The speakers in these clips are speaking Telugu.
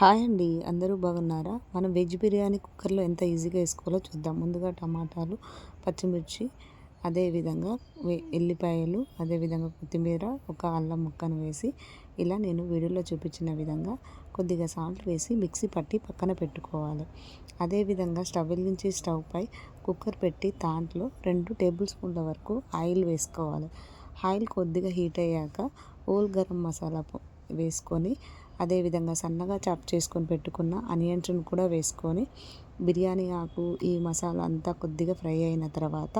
హాయ్ అండి అందరూ బాగున్నారా? మనం వెజ్ బిర్యానీ కుక్కర్లో ఎంత ఈజీగా వేసుకోవాలో చూద్దాం. ముందుగా టమాటాలు పచ్చిమిర్చి అదేవిధంగా ఎల్లిపాయలు అదేవిధంగా కొత్తిమీర ఒక అల్లం ముక్కను వేసి ఇలా నేను వీడియోలో చూపించిన విధంగా కొద్దిగా సాల్ట్ వేసి మిక్సీ పట్టి పక్కన పెట్టుకోవాలి. అదేవిధంగా స్టవ్ వెలిగించి స్టవ్ పై కుక్కర్ పెట్టి దాంట్లో రెండు టేబుల్ స్పూన్ల వరకు ఆయిల్ వేసుకోవాలి. ఆయిల్ కొద్దిగా హీట్ అయ్యాక ఓల్ గరం మసాలా వేసుకొని అదేవిధంగా సన్నగా చాప్ చేసుకొని పెట్టుకున్న అనియన్స్ని కూడా వేసుకొని బిర్యానీ ఆకు ఈ మసాలా అంతా కొద్దిగా ఫ్రై అయిన తర్వాత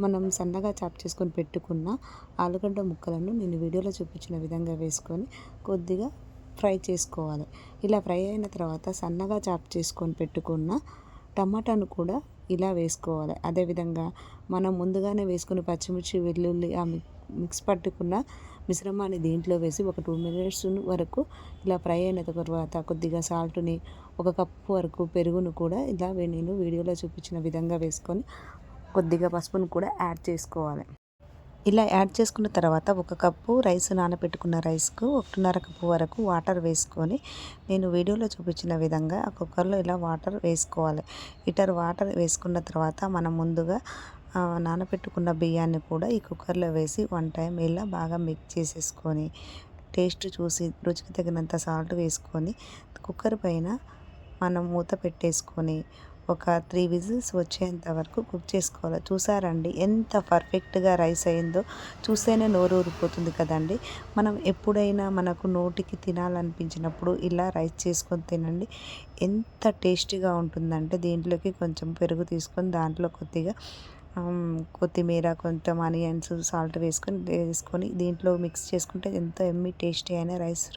మనం సన్నగా చాప్ చేసుకొని పెట్టుకున్న ఆలుగడ్డ ముక్కలను నేను వీడియోలో చూపించిన విధంగా వేసుకొని కొద్దిగా ఫ్రై చేసుకోవాలి. ఇలా ఫ్రై అయిన తర్వాత సన్నగా చాప్ చేసుకొని పెట్టుకున్న టమాటాను కూడా ఇలా వేసుకోవాలి. అదేవిధంగా మనం ముందుగానే వేసుకుని పచ్చిమిర్చి వెల్లుల్లి ఆ మిక్స్ పట్టుకున్న మిశ్రమాన్ని దీంట్లో వేసి ఒక టూ మినిట్స్ వరకు ఇలా ఫ్రై అయిన తర్వాత కొద్దిగా సాల్ట్ని ఒక కప్పు వరకు పెరుగును కూడా ఇలా నేను వీడియోలో చూపించిన విధంగా వేసుకొని కొద్దిగా పసుపును కూడా యాడ్ చేసుకోవాలి. ఇలా యాడ్ చేసుకున్న తర్వాత ఒక కప్పు రైస్ నానబెట్టుకున్న రైస్కు ఒకటిన్నర కప్పు వరకు వాటర్ వేసుకొని నేను వీడియోలో చూపించిన విధంగా ఆ కుక్కర్లో ఇలా వాటర్ వేసుకోవాలి. ఇటర్ వాటర్ వేసుకున్న తర్వాత మనం ముందుగా నానబెట్టుకున్న బియ్యాన్ని కూడా ఈ కుక్కర్లో వేసి వన్ టైం ఇలా బాగా మిక్స్ చేసేసుకొని టేస్ట్ చూసి రుచికి తగినంత సాల్ట్ వేసుకొని కుక్కర్ పైన మనం మూత పెట్టేసుకొని ఒక త్రీ విజిల్స్ వచ్చేంత వరకు కుక్ చేసుకోవాలి. చూసారండి ఎంత పర్ఫెక్ట్గా రైస్ అయిందో. చూస్తేనే నోరు ఊరిపోతుంది కదండి. మనం ఎప్పుడైనా మనకు నోటికి తినాలనిపించినప్పుడు ఇలా రైస్ చేసుకొని తినండి. ఎంత టేస్టీగా ఉంటుందంటే దీంట్లోకి కొంచెం పెరుగు తీసుకొని దాంట్లో కొద్దిగా కొత్తిమీర కొంచెం ఆనియన్స్ సాల్ట్ వేసుకొని వేసుకొని దీంట్లో మిక్స్ చేసుకుంటే ఎంతో ఎమ్మి టేస్టీ అయిన రైస్